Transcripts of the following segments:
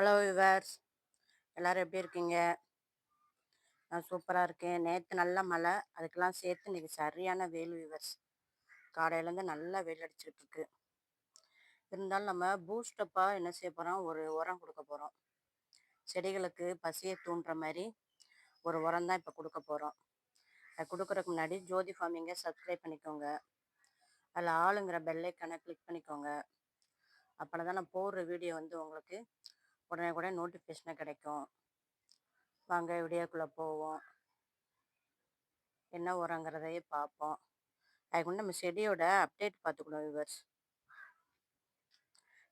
Hello viewers எல்லோரும் எப்படி இருக்கீங்க? நான் சூப்பராக இருக்கேன். நேற்று நல்ல மழை. அதுக்கெல்லாம் சேர்த்து இன்றைக்கி சரியான வெயில் விவர்ஸ் காலையிலேருந்து நல்லா வெயில் அடிச்சுக்கிட்டு இருக்கு. இருந்தாலும் நம்ம பூஸ்டப்பாக என்ன செய்ய போகிறோம் ஒரு உரம் கொடுக்க போகிறோம் செடிகளுக்கு பசியை தூண்டுற மாதிரி ஒரு உரம் தான் இப்போ கொடுக்க போகிறோம் அது கொடுக்குறதுக்கு முன்னாடி ஜோதி ஃபார்மிங்கை சப்ஸ்கிரைப் பண்ணிக்கோங்க. அதில் ஆளுங்கிற பெல்லைக்கான கிளிக் பண்ணிக்கோங்க. அப்போ தான் நான் போடுற வீடியோ வந்து உங்களுக்கு உடனே கூட நோட்டிஃபிகேஷனாக கிடைக்கும். வாங்க வீடியோக்குள்ளே போவோம். என்ன உரங்கிறதையே பார்ப்போம். அதுக்கு நம்ம செடியோட அப்டேட் பார்த்துக்கணும் விவர்ஸ்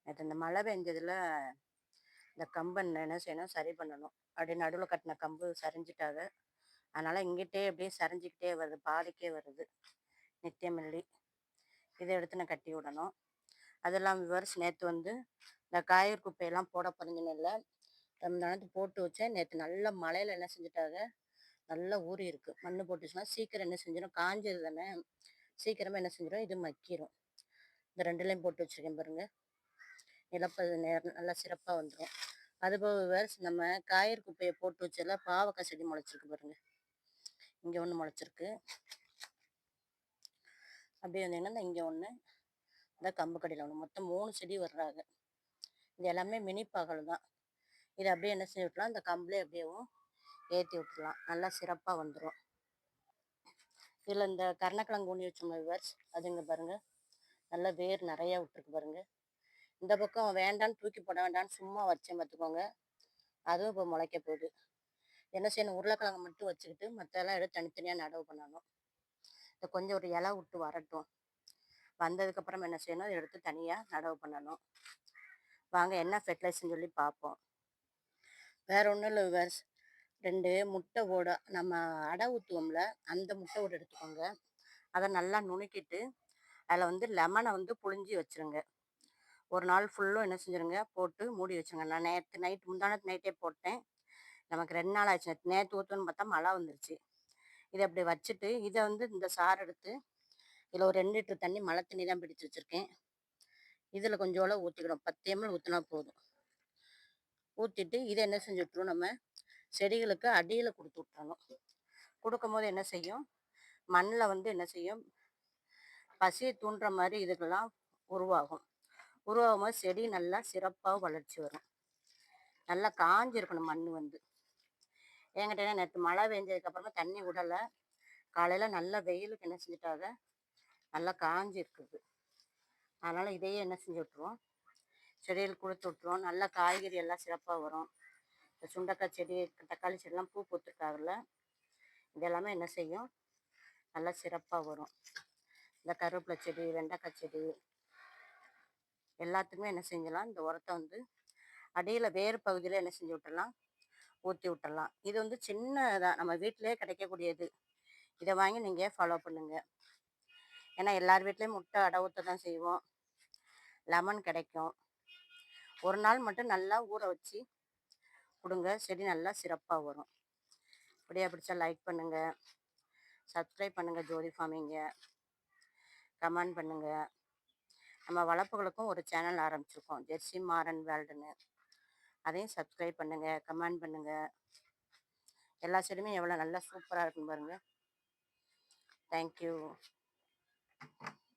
நேற்று இந்த மழை பெஞ்சதில் இந்த கம்பன் என்ன செய்யணும் சரி பண்ணணும். அப்படியே நடுவில் கட்டின கம்பு சரிஞ்சிட்டாங்க. அதனால் இங்கிட்டே அப்படியே சரிஞ்சிக்கிட்டே வருது பாதிக்கே வருது. நித்தியமல்லி இதை எடுத்து நான் கட்டி விடணும். அதெல்லாம் விவர்ஸ் நேற்று வந்து இந்த காய்கறி குப்பையெல்லாம் போட போகிறீங்கன்னு இல்லை போட்டு வச்சேன். நேற்று நல்ல மழையில் என்ன செஞ்சுட்டாங்க? நல்லா ஊறி இருக்கு. மண் போட்டுச்சுன்னா சீக்கிரம் என்ன செஞ்சிடும் காஞ்சது தானே. சீக்கிரமாக என்ன செஞ்சிடும் இது மக்கிரும். இந்த ரெண்டுலேயும் போட்டு வச்சுருக்கேன் பாருங்க. நிலப்பது நேரம் நல்லா சிறப்பாக வந்துடும் அதுபோக வேறு நம்ம காய்கறி குப்பையை போட்டு வச்சதில் பாவக்காய் செடி முளைச்சிருக்கு பாருங்க. இங்கே ஒன்று முளைச்சிருக்கு. அப்படியே வந்தீங்கன்னா இங்கே ஒன்று இந்த கம்பு கடையில் ஒன்று மொத்தம் மூணு செடி வர்றாங்க. இது எல்லாமே மினி பகல் தான். இதை அப்படியே என்ன செஞ்சு விட்டுலாம் இந்த கம்பளே அப்படியேவும் ஏற்றி விட்டுலாம் நல்லா சிறப்பாக வந்துடும் இதில் இந்த கருணக்கிழங்கு ஊனி வச்சோம் விவர்ஸ்? அதுங்க பாருங்கள் நல்லா வேர் நிறையா விட்டுருக்கு பாருங்கள் இந்த பக்கம் வேண்டான்னு தூக்கி போட வேண்டான்னு சும்மா வச்சேன் பார்த்துக்கோங்க. அதுவும் இப்போ முளைக்க போகுது. என்ன செய்யணும்? உருளைக்கிழங்கு மட்டும் வச்சுக்கிட்டு மற்றெல்லாம் எடுத்து தனித்தனியாக நடவு பண்ணணும். இதை கொஞ்சம் ஒரு இலை விட்டு வரட்டும். வந்ததுக்கப்புறம் என்ன செய்யணும்? அதை எடுத்து தனியாக நடவு பண்ணணும். வாங்க என்ன ஃபெர்டிலைசர்னு சொல்லி பார்ப்போம். வேற ஒன்றும் இல்லை வேறு ரெண்டு முட்டை ஓட நம்ம அடை ஊற்றுவோம்ல அந்த முட்டை ஓடு எடுத்துக்கோங்க. அதை நல்லா நுணுக்கிட்டு அதில் வந்து லெமனை வந்து புழிஞ்சி வச்சுருங்க. ஒரு நாள் ஃபுல்லும் என்ன செஞ்சுருங்க? போட்டு மூடி வச்சுருங்க. நான் நேற்று நைட் முந்தானத்து நைட்டே போட்டேன். நமக்கு ரெண்டு நாள் ஆச்சு. நேற்று ஊற்றணும்னு பார்த்தா மழை வந்துருச்சு. இதை அப்படி வச்சுட்டு இதை வந்து இந்த சாறு எடுத்து இதில் ஒரு ரெண்டு லிட்டர் தண்ணி மழை தண்ணி தான் பிடிச்சி வச்சுருக்கேன். இதில் கொஞ்சோளவு ஊற்றிக்கணும் பத்து எம்எல் ஊற்றினா போதும். ஊற்றிட்டு இதை என்ன செஞ்சு விட்ருவோம் நம்ம? செடிகளுக்கு அடியில் கொடுத்து விட்றணும் கொடுக்கும் போது என்ன செய்யும்? மண்ணில் வந்து என்ன செய்யும்? பசியை தூண்டுற மாதிரி இதுக்கெல்லாம் உருவாகும். உருவாகும் போது செடி நல்லா சிறப்பாக வளர்ச்சி வரும். நல்லா காஞ்சிருக்கணும் மண் வந்து. என்கிட்ட நேற்று மழை பெஞ்சதுக்கப்புறமா தண்ணி விடலை. காலையில் நல்லா வெயிலுக்கு என்ன செஞ்சுட்டாங்க? நல்லா காஞ்சி இருக்குது. அதனால் இதையே என்ன செஞ்சு விட்ருவோம் செடியில் கொடுத்து விட்ருவோம் நல்லா காய்கறி எல்லாம் சிறப்பாக வரும். இந்த சுண்டக்காய் செடி தக்காளி செடிலாம் பூ பூத்துருக்காங்கல்ல இதெல்லாமே என்ன செய்யும்? நல்லா சிறப்பாக வரும். இந்த கருவேப்பிலை செடி வெண்டைக்காய் செடி எல்லாத்துக்குமே என்ன செஞ்சலாம் இந்த உரத்தை வந்து அடியில் வேறு பகுதியில் என்ன செஞ்சு விட்டுடலாம்? ஊற்றி விட்டுடலாம். இது வந்து சின்னதாக நம்ம வீட்டிலே கிடைக்கக்கூடியது. இதை வாங்கி நீங்கள் ஃபாலோ பண்ணுங்கள் ஏன்னா எல்லார் வீட்லேயும் முட்டை அடை ஊற்ற தான் செய்வோம். லெமன் கிடைக்கும். ஒரு நாள் மட்டும் நல்லா ஊற வச்சு கொடுங்க. செடி நல்லா சிறப்பாக வரும். அப்படியே பிடிச்சா லைக் பண்ணுங்கள் சப்ஸ்கிரைப் பண்ணுங்கள் ஜோதி ஃபார்மிங்க. கமெண்ட் பண்ணுங்கள் நம்ம வளர்ப்புகளுக்கும் ஒரு சேனல் ஆரம்பிச்சிருக்கோம். ஜெர்சி மாறன் வேல்டுன்னு. அதையும் சப்ஸ்கிரைப் பண்ணுங்கள் கமெண்ட் பண்ணுங்கள் எல்லா செடியுமே எவ்வளோ நல்லா சூப்பராக இருக்குன்னு பாருங்கள் தேங்க்யூ Thank you.